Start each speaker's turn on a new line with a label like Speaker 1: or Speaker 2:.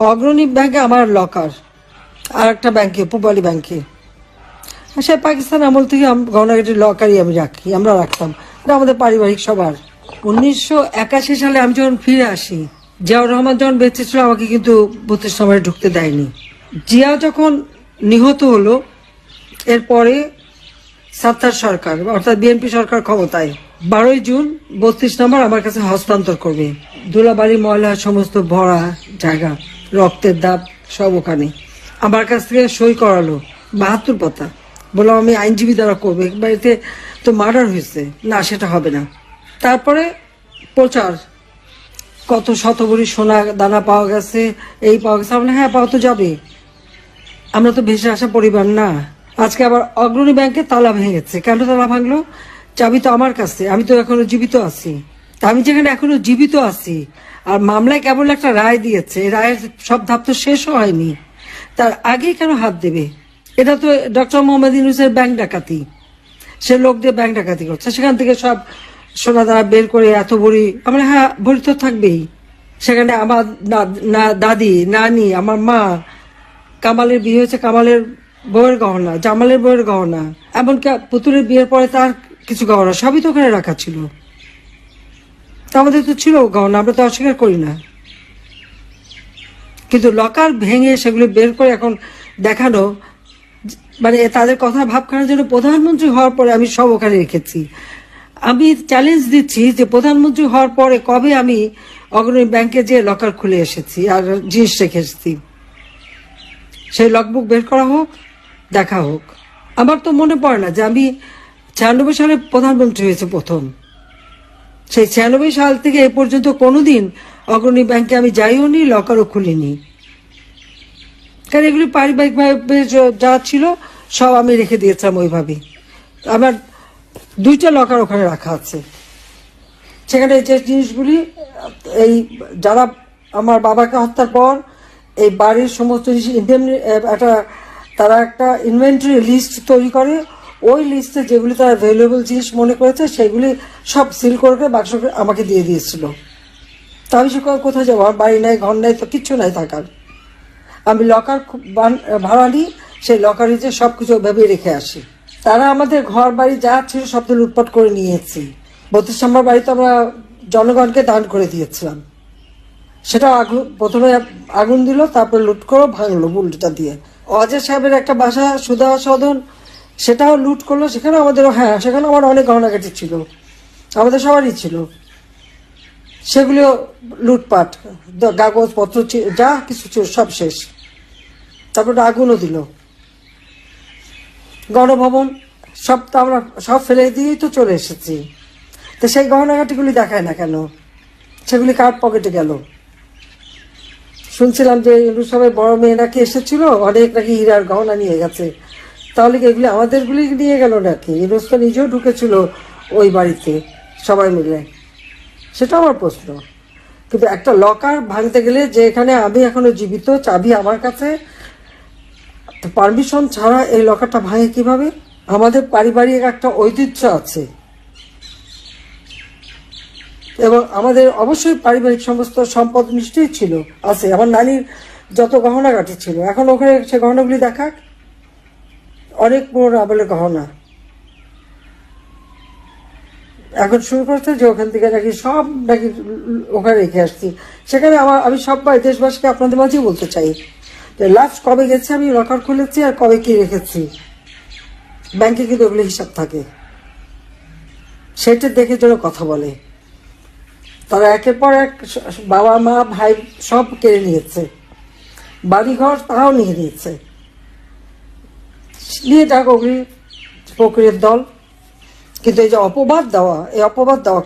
Speaker 1: অগ্রণী ব্যাংকে আমার লকার আর একটা ব্যাংকে, পূবালী ব্যাংকে। সে পাকিস্তান আমল থেকে আম- লকারই আমি রাখি, আমরা রাখতাম। আমাদের পারিবারিক সবার। উনিশশো একাশি সালে আমি যখন ফিরে আসি, জিয়াউর রহমান যখন বেঁচে ছিল, আমাকে কিন্তু বত্রিশ নম্বরে ঢুকতে দেয়নি। জিয়া যখন নিহত হলো, এরপরে সাত্তার সরকার, অর্থাৎ বিএনপি সরকার ক্ষমতায়, বারোই জুন বত্রিশ নম্বর আমার কাছে হস্তান্তর করবে। দুলাবাড়ি, ময়লা, সমস্ত ভরা জায়গা। রক্তের দাগ সব ওখানে। আমার কাছ থেকে সই করালো বাহাত্তর পাতা। বললাম, আমি আইনজীবী দ্বারা করব। বাড়িতে তো মার্ডার হয়েছে। না, সেটা হবে না। তারপরে প্রচার। কত শতবরী সোনা দানা পাওয়া গেছে, এই পাওয়া গেছে। আমরা হ্যাঁ পাওয়া তো যাবে। আমরা তো ভেসে আসা পরিবার না। আজকে আবার অগ্রণী ব্যাংকে তালা ভেঙে গেছে। কেন তালা ভাঙলো? চাবি তো আমার কাছে। আমি তো এখনও জীবিত আছি। আমি যেখানে এখনও জীবিত আছি আর মামলায় কেবল একটা রায় দিয়েছে। রায়ের সব ধাপ তো শেষও হয়নি। তার আগে কেন হাত দেবে? এটা তো ডক্টর মোহাম্মদ ইউনুসের ব্যাংক ডাকাতি। সে লোক দিয়ে ব্যাংক ডাকাতি করছে। সেখান থেকে সব সোনা দানা বের করে এত ভরি আমরা হ্যাঁ ভরি তো থাকবেই। সেখানে আমার না দাদি, নানি, আমার মা, কামালের বিয়ে হয়েছে কামালের বউয়ের গহনা, জামালের বউয়ের গহনা। এমনকি পুতুলের বিয়ের পরে তার কিছু গহনা, সবই তো ওখানে রাখা ছিল। তা আমাদের তো ছিল গহনা, আমরা তো অস্বীকার করি না। কিন্তু লকার ভেঙে সেগুলো বের করে এখন দেখানো মানে তাদের কথা ভাবখানার জন্য প্রধানমন্ত্রী হওয়ার পরে আমি সব ওখানে রেখেছি। আমি চ্যালেঞ্জ দিচ্ছি যে প্রধানমন্ত্রী হওয়ার পরে কবে আমি অগ্রণী ব্যাংকে যে লকার খুলে এসেছি আর জিনিস রেখে এসেছি। সেই লগবুক বের করা হোক, দেখা হোক। আমার তো মনে পড়ে না যে আমি ছিয়ানব্বই সালে প্রধানমন্ত্রী হয়েছে প্রথম। সেই ছিয়ানব্বই সাল থেকে এ পর্যন্ত কোনোদিন অগ্রণী ব্যাংকে আমি যাইও নি, লকারও খুলিনি। কারণ এগুলি পারিবারিকভাবে যা ছিল, সব আমি রেখে দিয়েছিলাম ওইভাবে আমার দুইটা লকার ওখানে রাখা আছে। সেখানে যে জিনিসগুলি, এই যারা আমার বাবাকে হত্যার পর, এই বাড়ির সমস্ত জিনিস indemni- একটা, তারা একটা ইনভেন্টরি লিস্ট তৈরি করে ওই লিস্টে যেগুলি তারা ভ্যালুয়েবল জিনিস মনে করেছে, সেগুলি সব সিল করে বাক্স আমাকে দিয়ে দিয়েছিল। তা আমি সে কোথায় যাব? আমার বাড়ি নাই, ঘর নাই, তো কিচ্ছু নাই থাকার। আমি লকার ভাড়া নিই, সেই লকারে যে সব কিছু ওইভাবেই রেখে আসি। তারা আমাদের ঘর বাড়ি যা ছিল সব তো লুটপাট করে নিয়েছি। বত্রিশ নম্বর বাড়িতে আমরা জনগণকে দান করে দিয়েছিলাম। সেটা আগুন প্রথমে আগুন দিল, তারপরে লুট করো, ভাঙলো বুলটা দিয়ে। অজয় সাহেবের একটা বাসা, সুধা সদন সেটাও লুট করল সেখানে আমাদেরও হ্যাঁ সেখানে আমার অনেক গহনাগাটি ছিল। আমাদের সবারই ছিল। সেগুলিও লুটপাট কাগজপত্র যা কিছু ছিল, সব শেষ। তারপর আগুনও দিল। গণভবন, সব তো আমরা, সব ফেলে দিয়েই তো চলে এসেছি। তো সেই গহনাঘাটিগুলি দেখায় না কেন? সেগুলি কার পকেটে গেল? শুনছিলাম যে ইন্দু সবাই বড় মেয়ে নাকি এসেছিল, অনেক নাকি হীরার গহনা নিয়ে গেছে। তাহলে কি এগুলি আমাদেরগুলি নিয়ে গেল নাকি? ইনুস তো নিজেও ঢুকেছিল ওই বাড়িতে, সবাই মিলে। সেটা আমার প্রশ্ন। কিন্তু একটা লকার ভাঙতে গেলে যে এখানে আমি এখনও জীবিত, চাবি আমার কাছে পারমিশন ছাড়া এই লকারটা ভাঙে কীভাবে? আমাদের পারিবারিক একটা ঐতিহ্য আছে। এবং আমাদের অবশ্যই পারিবারিক সমস্ত সম্পদ নিশ্চয়ই ছিল, আছে। আমার নানির যত গহনাগাটি ছিল, এখন ওখানে সে গহনাগুলি দেখাক। অনেক পুরোনো আমলের গহনা। এখন শুরু করছে যে ওখান থেকে নাকি সব নাকি ওখানে রেখে আসছি। সেখানে আমার, আমি সবাই দেশবাসীকে আপনাদের মাঝেই বলতে চাই যে লাস্ট কবে গেছে আমি লকার খুলেছি আর কবে কি রেখেছি? ব্যাংকে কিন্তু ওগুলো হিসাব থাকে। সেটা দেখে যেন কথা বলে। তারা একের পর এক বাবা, মা, ভাই সব কেড়ে নিয়েছে। বাড়িঘর তাও নিয়ে নিয়েছে। নিয়ে যাক ওগুলি প্রক্রিয়ার দল কিন্তু এই যে অপবাদ দেওয়া এই অপবাদ দেওয়া?